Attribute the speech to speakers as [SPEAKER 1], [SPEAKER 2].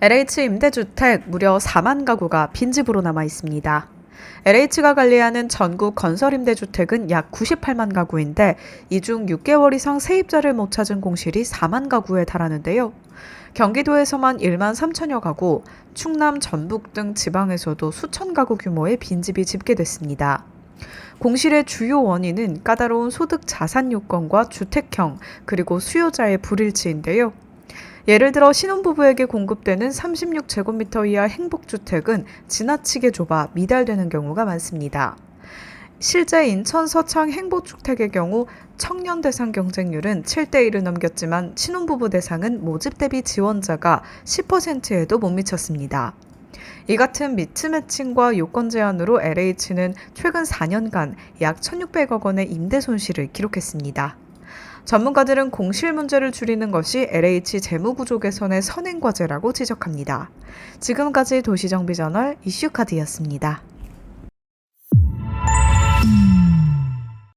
[SPEAKER 1] LH 임대주택 무려 4만 가구가 빈집으로 남아 있습니다. LH가 관리하는 전국 건설 임대주택은 약 98만 가구인데 이 중 6개월 이상 세입자를 못 찾은 공실이 4만 가구에 달하는데요. 경기도에서만 1만 3천여 가구, 충남, 전북 등 지방에서도 수천 가구 규모의 빈집이 집계됐습니다. 공실의 주요 원인은 까다로운 소득 자산 요건과 주택형 그리고 수요자의 불일치인데요. 예를 들어 신혼부부에게 공급되는 36제곱미터 이하 행복주택은 지나치게 좁아 미달되는 경우가 많습니다. 실제 인천 서창 행복주택의 경우 청년 대상 경쟁률은 7대1을 넘겼지만 신혼부부 대상은 모집 대비 지원자가 10%에도 못 미쳤습니다. 이 같은 미트매칭과 요건 제한으로 LH는 최근 4년간 약 1,600억 원의 임대 손실을 기록했습니다. 전문가들은 공실 문제를 줄이는 것이 LH 재무구조 개선의 선행 과제라고 지적합니다. 지금까지 도시정비저널 이슈카드였습니다.